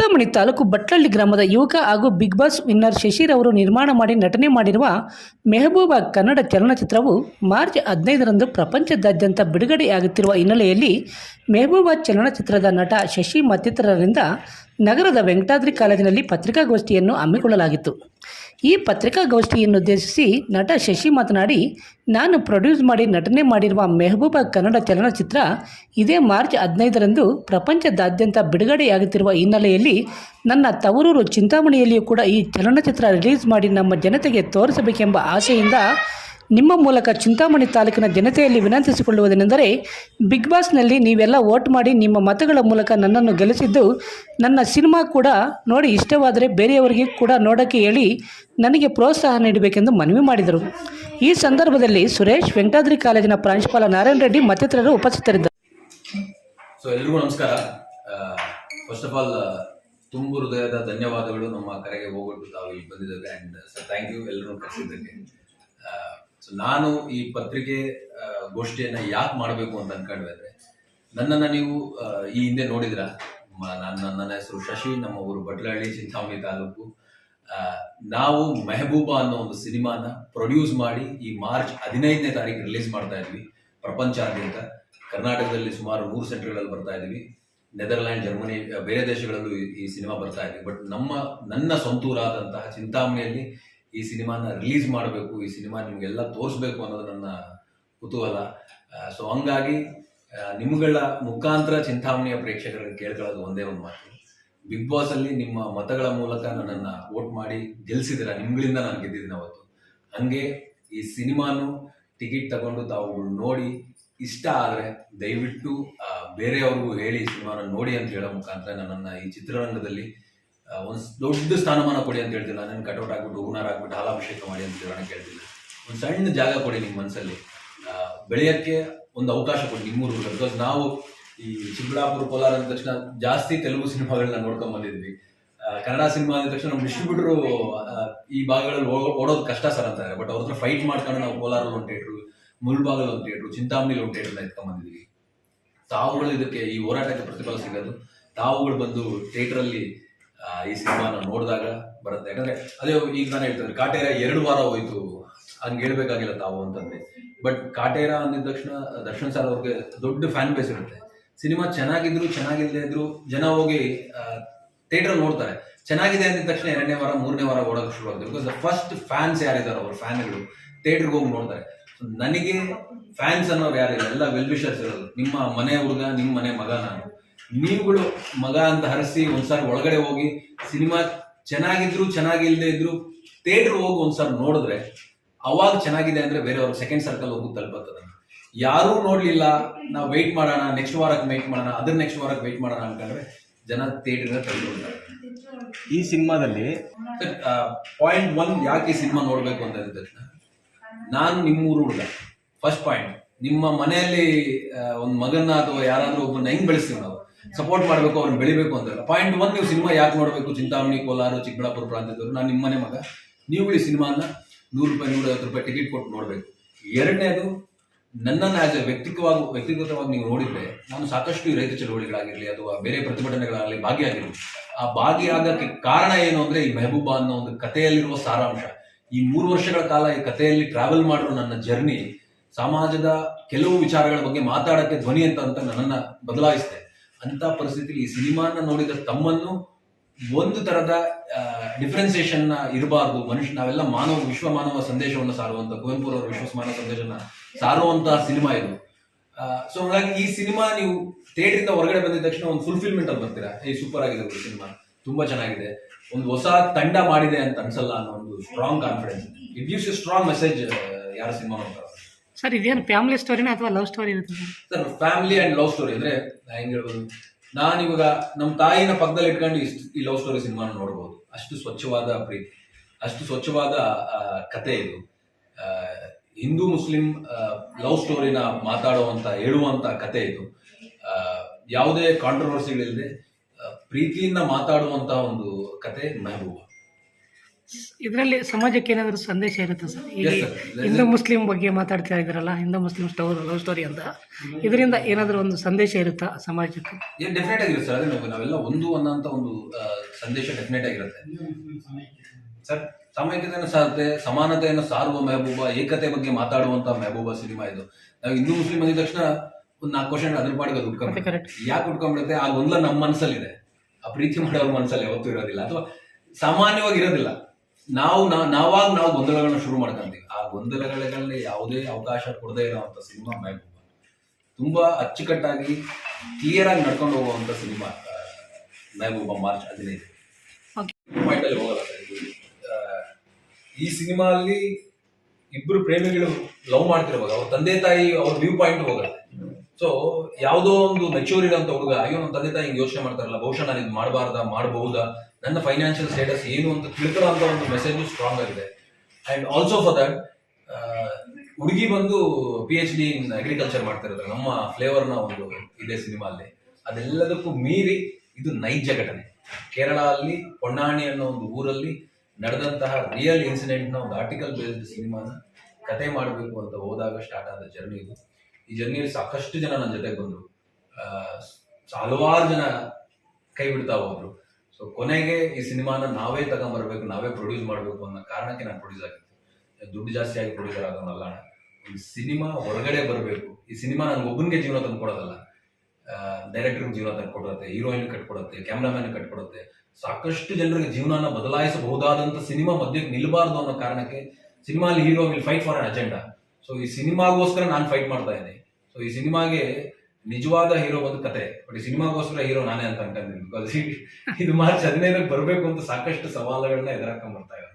ಚಿಂತಾಮಣಿ ತಾಲೂಕು ಬಟ್ಲಳ್ಳಿ ಗ್ರಾಮದ ಯುವಕ ಹಾಗೂ ಬಿಗ್ ಬಾಸ್ ವಿನ್ನರ್ ಶಶಿರ್ ಅವರು ನಿರ್ಮಾಣ ಮಾಡಿ ನಟನೆ ಮಾಡಿರುವ ಮೆಹಬೂಬಾ ಕನ್ನಡ ಚಲನಚಿತ್ರವು ಮಾರ್ಚ್ ಹದಿನೈದರಂದು ಪ್ರಪಂಚದಾದ್ಯಂತ ಬಿಡುಗಡೆಯಾಗುತ್ತಿರುವ ಹಿನ್ನೆಲೆಯಲ್ಲಿ ಮೆಹಬೂಬ ಚಲನಚಿತ್ರದ ನಟ ಶಶಿ ಮತ್ತಿತರರಿಂದ ನಗರದ ವೆಂಕಟಾದ್ರಿ ಕಾಲೇಜಿನಲ್ಲಿ ಪತ್ರಿಕಾಗೋಷ್ಠಿಯನ್ನು ಹಮ್ಮಿಕೊಳ್ಳಲಾಗಿತ್ತು. ಈ ಪತ್ರಿಕಾಗೋಷ್ಠಿಯನ್ನುದ್ದೇಶಿಸಿ ನಟ ಶಶಿ ಮಾತನಾಡಿ, ನಾನು ಪ್ರೊಡ್ಯೂಸ್ ಮಾಡಿ ನಟನೆ ಮಾಡಿರುವ ಮೆಹಬೂಬ ಕನ್ನಡ ಚಲನಚಿತ್ರ ಇದೇ ಮಾರ್ಚ್ ಹದಿನೈದರಂದು ಪ್ರಪಂಚದಾದ್ಯಂತ ಬಿಡುಗಡೆಯಾಗುತ್ತಿರುವ ಹಿನ್ನೆಲೆಯಲ್ಲಿ ನನ್ನ ತವರೂರು ಚಿಂತಾಮಣಿಯಲ್ಲಿಯೂ ಕೂಡ ಈ ಚಲನಚಿತ್ರ ರಿಲೀಸ್ ಮಾಡಿ ನಮ್ಮ ಜನತೆಗೆ ತೋರಿಸಬೇಕೆಂಬ ಆಸೆಯಿಂದ ನಿಮ್ಮ ಮೂಲಕ ಚಿಂತಾಮಣಿ ತಾಲೂಕಿನ ಜನತೆಯಲ್ಲಿ ವಿನಂತಿಸಿಕೊಳ್ಳುವುದೇನೆಂದರೆ ಬಿಗ್ ಬಾಸ್ನಲ್ಲಿ ನೀವೆಲ್ಲ ವೋಟ್ ಮಾಡಿ ನಿಮ್ಮ ಮತಗಳ ಮೂಲಕ ನನ್ನನ್ನು ಗೆಲ್ಲಿಸಿದ್ದು, ನನ್ನ ಸಿನಿಮಾ ಕೂಡ ನೋಡಿ ಇಷ್ಟವಾದರೆ ಬೇರೆಯವರಿಗೆ ಕೂಡ ನೋಡೋಕ್ಕೆ ಹೇಳಿ ನನಗೆ ಪ್ರೋತ್ಸಾಹ ನೀಡಬೇಕೆಂದು ಮನವಿ ಮಾಡಿದರು. ಈ ಸಂದರ್ಭದಲ್ಲಿ ಸುರೇಶ್ ವೆಂಕಟಾದ್ರಿ ಕಾಲೇಜಿನ ಪ್ರಾಂಶುಪಾಲ ನಾರಾಯಣ ರೆಡ್ಡಿ ಮತ್ತಿತರರು ಉಪಸ್ಥಿತರಿದ್ದರು. ಸೊ ಎಲ್ರಿಗೂ ನಮಸ್ಕಾರ. ಫಸ್ಟ್ ಆಫ್ ಆಲ್ ತುಂಬು ಹೃದಯದ ಧನ್ಯವಾದಗಳು ನಮ್ಮ ಕರೆಗೆ ಹೋಗ್ಬಿಟ್ಟು ತಾವು ಇಲ್ಲಿ ಬಂದಿದ್ದೇವೆ ಸರ್ ಥ್ಯಾಂಕ್ ಯು ಎಲ್ಲರೂ ಕರೆಸಿದ್ದಕ್ಕೆ. ಸೊ ನಾನು ಈ ಪತ್ರಿಕೆ ಗೋಷ್ಠಿಯನ್ನು ಯಾಕೆ ಮಾಡಬೇಕು ಅಂತ ಅನ್ಕೊಂಡ್ವಿ ನನ್ನನ್ನ ನೀವು ಈ ಹಿಂದೆ ನೋಡಿದ್ರ? ನನ್ನ ನನ್ನ ಹೆಸರು ಶಶಿ, ನಮ್ಮ ಊರು ಬಟ್ಲಹಳ್ಳಿ, ಚಿಂತಾಮಣಿ ತಾಲೂಕು. ನಾವು ಮೆಹಬೂಬ ಅನ್ನೋ ಒಂದು ಸಿನಿಮಾನ ಪ್ರೊಡ್ಯೂಸ್ ಮಾಡಿ ಈ ಮಾರ್ಚ್ ಹದಿನೈದನೇ ತಾರೀಕು ರಿಲೀಸ್ ಮಾಡ್ತಾ ಇದ್ವಿ ಪ್ರಪಂಚಾದ್ಯಂತ ಕರ್ನಾಟಕದಲ್ಲಿ ಸುಮಾರು ಮೂರು ಸೆಂಟ್ರ್ಗಳಲ್ಲಿ ಬರ್ತಾ ಇದ್ವಿ. ನೆದರ್ಲ್ಯಾಂಡ್ ಜರ್ಮನಿ, ಬೇರೆ ದೇಶಗಳಲ್ಲೂ ಈ- ಸಿನಿಮಾ ಬರ್ತಾ ಇದೆ ಬಟ್ ನಮ್ಮ, ನನ್ನ ಸ್ವಂತೂರಾದಂತಹ ಚಿಂತಾಮಣಿಯಲ್ಲಿ ಈ ಸಿನಿಮಾನ ರಿಲೀಸ್ ಮಾಡಬೇಕು, ಈ ಸಿನಿಮಾ ನಿಮಗೆಲ್ಲ ತೋರಿಸ್ಬೇಕು ಅನ್ನೋದು ನನ್ನ ಕುತೂಹಲ. ಸೊ ಹಂಗಾಗಿ ನಿಮ್ಗಳ ಮುಖಾಂತರ ಚಿಂತಾಮಣಿಯ ಪ್ರೇಕ್ಷಕರನ್ನು ಕೇಳ್ಕೊಳ್ಳೋದು ಒಂದೇ ಒಂದು ಮಾತು. ಬಿಗ್ ಬಾಸ್ ಅಲ್ಲಿ ನಿಮ್ಮ ಮತಗಳ ಮೂಲಕ ನನ್ನನ್ನು ವೋಟ್ ಮಾಡಿ ಗೆಲ್ಸಿದಿರ ನಿಮ್ಗಳಿಂದ ನಾನು ಗೆದ್ದಿದ್ದೀನಿ ಅವತ್ತು. ಹಂಗೆ ಈ ಸಿನಿಮಾನು ಟಿಕೆಟ್ ತಗೊಂಡು ತಾವು ನೋಡಿ ಇಷ್ಟ ಆದರೆ ದಯವಿಟ್ಟು ಬೇರೆಯವ್ರಿಗೂ ಹೇಳಿ ಸಿನಿಮಾನ ನೋಡಿ ಅಂತ ಹೇಳೋ ಮುಖಾಂತರ ನನ್ನನ್ನು ಈ ಚಿತ್ರರಂಗದಲ್ಲಿ ಒಂದ್ ದೊಡ್ಡ ಸ್ಥಾನಮಾನ ಕೊಡಿ ಅಂತ ಹೇಳ್ತಿಲ್ಲ. ನನ್ನ ಕಟೌಟ್ ಆಗ್ಬಿಟ್ಟು ಹೂನಾರ್ ಹಾಕ್ಬಿಟ್ಟು ಹಾಲಾಭಿಷೇಕ ಮಾಡಿ ಅಂತ ಹೇಳೋಣ ಕೇಳ್ತಿಲ್ಲ ಒಂದು ಸಣ್ಣ ಜಾಗ ಕೊಡಿ ನಿಮ್ಮ ಮನಸ್ಸಲ್ಲಿ ಬೆಳೆಯೋಕ್ಕೆ ಒಂದು ಅವಕಾಶ ಕೊಡಿ ನಿಮ್ಮೂರು ಬಿಕಾಸ್ ನಾವು ಈ ಚಿಕ್ಕಬಳ್ಳಾಪುರ, ಕೋಲಾರ ಅಂದ ತಕ್ಷಣ ಜಾಸ್ತಿ ತೆಲುಗು ಸಿನಿಮಾಗಳನ್ನ ನೋಡ್ಕೊಂಡ್ ಬಂದಿದ್ವಿ. ಕನ್ನಡ ಸಿನಿಮಾ ಅಂದ ತಕ್ಷಣ ನಮ್ಮ ಡಿಸ್ಟ್ರಿಬ್ಯೂಟರು ಈ ಭಾಗಗಳಲ್ಲಿ ಓಡೋದು ಕಷ್ಟ ಸರ್ ಅಂತಾರೆ ಬಟ್ ಅವ್ರ ಫೈಟ್ ಮಾಡ್ಕೊಂಡು ನಾವು ಕೋಲಾರಲ್ಲಿ ಒಂದು ಥಿಯೇಟ್ರು ಮುಲ್ಬಾಗಲ್ ಒಂದು ಥಿಯೇಟ್ರು ಚಿಂತಾಮಣಿಲಿ ಒಂದು ಥಿಯೇಟರ್ನ ಎತ್ಕೊಂಡ್ ಬಂದಿದ್ವಿ. ತಾವುಗಳು ಇದಕ್ಕೆ ಈ ಹೋರಾಟಕ್ಕೆ ಪ್ರತಿಫಲ ಸಿಗೋದು. ತಾವುಗಳು ಬಂದು ಥಿಯೇಟರಲ್ಲಿ ಈ ಸಿನಿಮಾನ ನೋಡಿದಾಗ ಬರುತ್ತೆ. ಯಾಕಂದ್ರೆ ಅದೇ ಈಗ ನಾನು ಹೇಳ್ತಾರೆ ಕಾಟೇರ ಎರಡು ವಾರ ಹೋಯ್ತು. ಹಂಗೆ ಹೇಳ್ಬೇಕಾಗಿಲ್ಲ ತಾವು ಅಂತಂದ್ರೆ. ಬಟ್ ಕಾಟೇರ ಅಂದಿದ ತಕ್ಷಣ, ದರ್ಶನ್ ಸರ್ ಅವ್ರಿಗೆ ದೊಡ್ಡ ಫ್ಯಾನ್ ಬೇಸ್ ಇರುತ್ತೆ. ಸಿನಿಮಾ ಚೆನ್ನಾಗಿದ್ರು ಚೆನ್ನಾಗಿಲ್ಲದೆ ಇದ್ರು, ಜನ ಹೋಗಿ ಥಿಯೇಟರ್ ನೋಡ್ತಾರೆ. ಚೆನ್ನಾಗಿದೆ ಅಂದಿದ ತಕ್ಷಣ ಎರಡನೇ ವಾರ, ಮೂರನೇ ವಾರ ಓಡೋಕೆ ಶುರು ಆಗುತ್ತೆ ಬಿಕಾಸ್ ಫಸ್ಟ್ ಫ್ಯಾನ್ಸ್ ಯಾರಿದ್ದಾರೆ ಅವ್ರ? ಫ್ಯಾನ್ಗಳು ಥಿಯೇಟರ್ಗೆ ಹೋಗಿ ನೋಡ್ತಾರೆ. ನನಗೆ ಫ್ಯಾನ್ಸ್ ಅನ್ನೋರು ಯಾರಿಲ್ಲ ಎಲ್ಲ ವೆಲ್ ವಿಷರ್ಸ್ ಇರೋದು. ನಿಮ್ಮ ಮನೆ ಹುಡುಗ, ನಿಮ್ಮ ಮನೆ ಮಗ ನಾನು. ನೀವುಗಳು ಮಗ ಅಂತ ಹರಿಸಿ ಒಂದ್ಸಾರಿ ಒಳಗಡೆ ಹೋಗಿ ಸಿನಿಮಾ ಚೆನ್ನಾಗಿದ್ರು ಚೆನ್ನಾಗಿಲ್ಲದೆ ಇದ್ರು ಥಿಯೇಟರ್ ಹೋಗಿ ಒಂದ್ಸಾರಿ ನೋಡಿದ್ರೆ ಅವಾಗ ಚೆನ್ನಾಗಿದೆ ಅಂದ್ರೆ ಬೇರೆಯವ್ರ ಸೆಕೆಂಡ್ ಸರ್ಕಲ್ ಹೋಗಿ ತಲುಪತ್ತದೆ ಯಾರೂ ನೋಡ್ಲಿಲ್ಲ ನಾವು ವೆಯ್ಟ್ ಮಾಡೋಣ ನೆಕ್ಸ್ಟ್ ವಾರಕ್ಕೆ ವೆಯ್ಟ್ ಮಾಡೋಣ ಅದ್ರ ನೆಕ್ಸ್ಟ್ ವಾರಕ್ಕೆ ವೆಯ್ಟ್ ಮಾಡೋಣ ಅನ್ಕೊಂಡ್ರೆ ಜನ ಥಿಯೇಟರ್ ತಲುಪಿರ್ತಾರೆ ಈ ಸಿನಿಮಾದಲ್ಲಿ ಪಾಯಿಂಟ್ ಒನ್ ಯಾಕೆ ಈ ಸಿನಿಮಾ ನೋಡ್ಬೇಕು ಅಂತ ಹೇಳಿದ ತಕ್ಷಣ ನಾನು ನಿಮ್ಮೂರು ಹುಡುಗ. ಫಸ್ಟ್ ಪಾಯಿಂಟ್ ನಿಮ್ಮ ಮನೆಯಲ್ಲಿ ಒಂದು ಮಗನ ಅಥವಾ ಯಾರಾದರೂ ಒಬ್ಬನ ಹೆಂಗ್ ಬೆಳೆಸ್ತೀವಿ ನಾವು? ಸಪೋರ್ಟ್ ಮಾಡಬೇಕು, ಅವ್ರನ್ನ ಬೆಳಿಬೇಕು ಅಂತ ಪಾಯಿಂಟ್ ಒನ್ ನೀವು ಸಿನಿಮಾ ಯಾಕೆ ನೋಡಬೇಕು? ಚಿಂತಾಮಣಿ, ಕೋಲಾರ, ಚಿಕ್ಕಬಳ್ಳಾಪುರ ಪ್ರಾಂತ್ಯದವರು, ನಾನು ನಿಮ್ಮನೆ ಮಗ. ನೀವುಗಳು ಈ ಸಿನಿಮಾನ ನೂರು ರೂಪಾಯಿ, ನೂರೈವತ್ತು ರೂಪಾಯಿ ಟಿಕೆಟ್ ಕೊಟ್ಟು ನೋಡಬೇಕು. ಎರಡನೇದು, ನನ್ನನ್ನು ಆಸ್ ಎ ವ್ಯಕ್ತಿಕವಾಗಿ ವ್ಯಕ್ತಿಗತವಾಗಿ ನೀವು ನೋಡಿದರೆ, ನಾನು ಸಾಕಷ್ಟು ರೈತ ಚಳವಳಿಗಳಾಗಿರಲಿ ಅಥವಾ ಬೇರೆ ಪ್ರತಿಭಟನೆಗಳಾಗಲಿ ಭಾಗಿಯಾಗಿರಲಿ. ಆ ಭಾಗಿಯಾಗಕ್ಕೆ ಕಾರಣ ಏನು ಅಂದ್ರೆ, ಈ ಮೆಹಬೂಬಾ ಅನ್ನೋ ಒಂದು ಕಥೆಯಲ್ಲಿರುವ ಸಾರಾಂಶ. ಈ ಮೂರು ವರ್ಷಗಳ ಕಾಲ ಈ ಕಥೆಯಲ್ಲಿ ಟ್ರಾವೆಲ್ ಮಾಡಿರೋ ನನ್ನ ಜರ್ನಿ ಸಮಾಜದ ಕೆಲವು ವಿಚಾರಗಳ ಬಗ್ಗೆ ಮಾತಾಡೋಕ್ಕೆ ಧ್ವನಿ ಅಂತ ಅಂತ ನನ್ನನ್ನ ಬದಲಾಯಿಸಿದೆ. ಅಂತ ಪರಿಸ್ಥಿತಿಲಿ ಈ ಸಿನಿಮಾನ ನೋಡಿದ ತಮ್ಮನ್ನು ಒಂದು ತರದ ಡಿಫ್ರೆನ್ಸಿಯೇಷನ್ ಇರಬಾರ್ದು. ಮನುಷ್ಯ, ನಾವೆಲ್ಲ ಮಾನವ, ವಿಶ್ವ ಮಾನವ ಸಂದೇಶವನ್ನು ಸಾರುವಂತ ಕುವೆಂಪು ಅವರ ವಿಶ್ವ ಮಾನವ ಸಂದೇಶನ ಸಾರುವಂತಹ ಸಿನಿಮಾ ಇದು. ಸೊ ಹಾಗಾಗಿ ಈ ಸಿನಿಮಾ ನೀವು ಥಿಯೇಟರ್ ಇಂದ ಹೊರಗಡೆ ಬಂದಿದ ತಕ್ಷಣ ಒಂದು ಫುಲ್ಫಿಲ್ಮೆಂಟ್ ಅಲ್ಲಿ ಬರ್ತೀರಾ? ಈ ಸೂಪರ್ ಆಗಿದೆ ಸಿನಿಮಾ. ತುಂಬಾ ಚೆನ್ನಾಗಿದೆ. ಒಂದು ಹೊಸ ತಂಡ ಮಾಡಿದೆ ಅಂತ ಅನ್ಸಲ್ಲ ಅನ್ನೋ ಒಂದು strong confidence it gives a strong message ಯಾರು ಸಿನಿಮಾ ನೋಡ್ತಾರೆ. ಸರ್ ಇದೇನು ಫ್ಯಾಮಿಲಿ ಸ್ಟೋರಿನಾ ಅಥವಾ ಲವ್ ಸ್ಟೋರಿ ಇರುತ್ತೆ sir? Family and love story ಅಂದ್ರೆ ಹೆಂಗ್ ಹೇಳ್ಬೋದು? ನಾನು ಇವಾಗ ನಮ್ಮ ತಾಯಿನ ಪಕ್ಕದಲ್ಲಿ ಇಟ್ಕೊಂಡು ಇಷ್ಟು ಈ ಲವ್ ಸ್ಟೋರಿ ಸಿನಿಮಾನ ನೋಡ್ಬೋದು. ಅಷ್ಟು ಸ್ವಚ್ಛವಾದ ಪ್ರೀತಿ ಅಷ್ಟು ಸ್ವಚ್ಛವಾದ ಆ, ಕತೆ ಇದು. ಹಿಂದೂ ಮುಸ್ಲಿಂ ಲವ್ ಸ್ಟೋರಿನ ಮಾತಾಡುವಂತ ಹೇಳುವಂತ ಕತೆ ಇದು. ಯಾವುದೇ ಕಾಂಟ್ರವರ್ಸಿಗಳಿಲ್ಲದೆ ಪ್ರೀತಿಯಿಂದ ಮಾತಾಡುವಂತ ಒಂದು ಕತೆ ಮೆಹಬೂಬ ಇದರಲ್ಲಿ ಸಮಾಜಕ್ಕೆ ಏನಾದರೂ ಸಂದೇಶ ಇರುತ್ತೆ ಸರ್? ಈಗ ಹಿಂದೂ ಮುಸ್ಲಿಂ ಬಗ್ಗೆ ಮಾತಾಡ್ತಾ ಇದ್ದೀರಲ್ಲ Hindu Muslim story love story ಅಂತ. ಇದರಿಂದ ಏನಾದರೂ ಒಂದು ಸಂದೇಶ ಇರುತ್ತಾ ಸಮಾಜಕ್ಕೆ? ಏನ್ ಡೆಫಿನೆಟ್ ಆಗಿರುತ್ತೆ ಸರ್. ಅದೇ ನಾವೆಲ್ಲ ಒಂದು ಅನ್ನೋಂಥ ಒಂದು ಸಂದೇಶ ಡೆಫಿನೆಟ್ ಆಗಿರುತ್ತೆ. ಸರ್ ಸಾಮೈಕ್ಯತೆಯನ್ನು ಸಾರುತ್ತೆ ಸಮಾನತೆಯನ್ನು ಸಾರುವ ಮೆಹಬೂಬ ಏಕತೆ ಬಗ್ಗೆ ಮಾತಾಡುವಂತ ಮೆಹಬೂಬ ಸಿನಿಮಾ ಇದು. ನಾವು ಹಿಂದೂ ಮುಸ್ಲಿಂ ಅಂದಿದ ತಕ್ಷಣ ಒಂದು ನಾಲ್ಕು ಕ್ವಶನ್ ಅದ್ರ ಪಾಡಿಗೆ ಅದು ಉಟ್ಕೊಂಡು ಯಾಕೆ ಉಟ್ಕೊಂಡ್ಬಿಡುತ್ತೆ? ಆ ಗೊಂದಲ ನಮ್ಮ ಮನಸ್ಸಲ್ಲಿದೆ. ಆ ಪ್ರೀತಿ ಮಾಡೋರ ಮನಸ್ಸಲ್ಲಿ ಯಾವತ್ತೂ ಇರೋದಿಲ್ಲ. ಅಥವಾ ಸಾಮಾನ್ಯವಾಗಿ ಇರೋದಿಲ್ಲ. ನಾವು ನಾ- ನಾವಾಗ ನಾವು ಗೊಂದಲಗಳನ್ನ ಶುರು ಮಾಡ್ಕೊಂತೀವಿ. ಆ ಗೊಂದಲಗಳಲ್ಲಿ ಯಾವುದೇ ಅವಕಾಶ ಕೊಡದೇ ಇರೋವಂಥ ಸಿನಿಮಾ ಮೆಹಬೂಬ ತುಂಬಾ ಅಚ್ಚುಕಟ್ಟಾಗಿ ಕ್ಲಿಯರ್ ಆಗಿ ನಡ್ಕೊಂಡು ಹೋಗುವಂತ ಸಿನಿಮಾ ಮೆಹಬೂಬ ಮಾರ್ಚ್ ಹದಿನೈದು. ಓಕೆ ಪಾಯಿಂಟ್ ಅಲ್ಲಿ ಹೋಗಲ್ಲ ಸರ್. ಇದು. ಆ, ಈ ಸಿನಿಮಾ ಅಲ್ಲಿ ಇಬ್ರು ಪ್ರೇಮಿಗಳು ಲವ್ ಮಾಡ್ತಿರ್ಬೋದು. ಅವ್ರ ತಂದೆ ತಾಯಿ ಅವ್ರ ವ್ಯೂ ಪಾಯಿಂಟ್ ಹೋಗುತ್ತೆ ಸೊ ಯಾವುದೋ ಒಂದು ಮೆಚೂರ್ ಇರೋ ಹುಡುಗ ಅಯ್ಯೋ ನಮ್ಮ ತಂದೆ ತಾಯಿ ಹಿಂಗೆ ಯೋಚನೆ ಮಾಡ್ತಾರಲ್ಲ ಬಹುಶಃ ನಾನು ಇದು ಮಾಡಬಾರ್ದಾ ಮಾಡಬಹುದಾ? ನನ್ನ ಫೈನಾನ್ಷಿಯಲ್ ಸ್ಟೇಟಸ್ ಏನು ಅಂತ ತಿಳ್ಕೊಳ್ಳೋ ಒಂದು ಮೆಸೇಜ್ ಸ್ಟ್ರಾಂಗ್ ಆಗಿದೆ. ಅಂಡ್ ಆಲ್ಸೋ ಫಾರ್ ದಟ್ ಹುಡುಗಿ ಬಂದು P H D in agriculture ಮಾಡ್ತಿರೋದು, ನಮ್ಮ ಫ್ಲೇವರ್ನ ಒಂದು ಇದೆ ಸಿನಿಮಾ ಅಲ್ಲಿ ಅದೆಲ್ಲದಕ್ಕೂ ಮೀರಿ ಇದು ನೈಜ ಘಟನೆ. ಕೇರಳ ಅಲ್ಲಿ ಹೊನ್ನಾಣಿ ಅನ್ನೋ ಒಂದು ಊರಲ್ಲಿ ನಡೆದಂತಹ ರಿಯಲ್ ಇನ್ಸಿಡೆಂಟ್ನ ಒಂದು ಆರ್ಟಿಕಲ್ ಬೇಸ್ಡ್ ಸಿನಿಮಾನ ಕತೆ ಮಾಡಬೇಕು ಅಂತ ಹೋದಾಗ ಸ್ಟಾರ್ಟ್ ಆದ ಜರ್ನಿ ಇದು. ಈ ಜರ್ನಿಯಲ್ಲಿ ಸಾಕಷ್ಟು ಜನ ನನ್ನ ಜೊತೆಗೆ ಬಂದರು. ಹಲವಾರು ಜನ ಕೈ ಬಿಡ್ತಾ ಹೋದ್ರು. ಸೊ ಕೊನೆಗೆ ಈ ಸಿನಿಮಾನ ನಾವೇ ತಗೊಂಬರ್ಬೇಕು, ನಾವೇ ಪ್ರೊಡ್ಯೂಸ್ ಮಾಡಬೇಕು ಅನ್ನೋ ಕಾರಣಕ್ಕೆ ನಾನು ಪ್ರೊಡ್ಯೂಸ್ ಆಗ್ತೀನಿ ದುಡ್ಡು ಜಾಸ್ತಿ ಆಗಿ ಪ್ರೊಡ್ಯೂಸರ್ ಈ ಸಿನಿಮಾ ಹೊರಗಡೆ ಬರಬೇಕು. ಈ ಸಿನಿಮಾ ನನಗೆ ಒಬ್ಬನಿಗೆ ಜೀವನ ತಂದು ಕೊಡೋದಲ್ಲ ಡೈರೆಕ್ಟರ್ಗೆ ಜೀವನ ತಂದು ಕೊಡುತ್ತೆ ಹೀರೋಯಿನ್ ಕಟ್ಕೊಡುತ್ತೆ ಕ್ಯಾಮ್ರಾಮನ್ ಕಟ್ಕೊಡುತ್ತೆ. ಸಾಕಷ್ಟು ಜನರಿಗೆ ಜೀವನನ ಬದಲಾಯಿಸಬಹುದಾದಂಥ ಸಿನಿಮಾ ಮಧ್ಯಕ್ಕೆ ನಿಲ್ಬಾರ್ದು ಅನ್ನೋ ಕಾರಣಕ್ಕೆ ಸಿನಿಮಾಲಿ hero will fight for an agenda so ಈ ಸಿನಿಮಾಗೋಸ್ಕರ ನಾನು ಫೈಟ್ ಮಾಡ್ತಾ ಇದ್ದೀನಿ. ಸೊ ಈ ಸಿನಿಮಾಗೆ ನಿಜವಾದ ಹೀರೋ ಒಂದು ಕತೆ ಬಟ್ ಈ ಸಿನಿಮಾಗೋಸ್ಕರ ಹೀರೋ ನಾನೇ ಅಂತ ಅನ್ಕೊಂಡಿದ್ದೀನಿ. ಬಿಕಾಸ್ ಇದು ಮಾರ್ಚ್ ಹದಿನೈದಕ್ಕೆ ಬರಬೇಕು ಅಂತ ಸಾಕಷ್ಟು ಸವಾಲುಗಳನ್ನ ಎದುರಾಕೊಂಡ್ ಬರ್ತಾ ಇದ್ದಾರೆ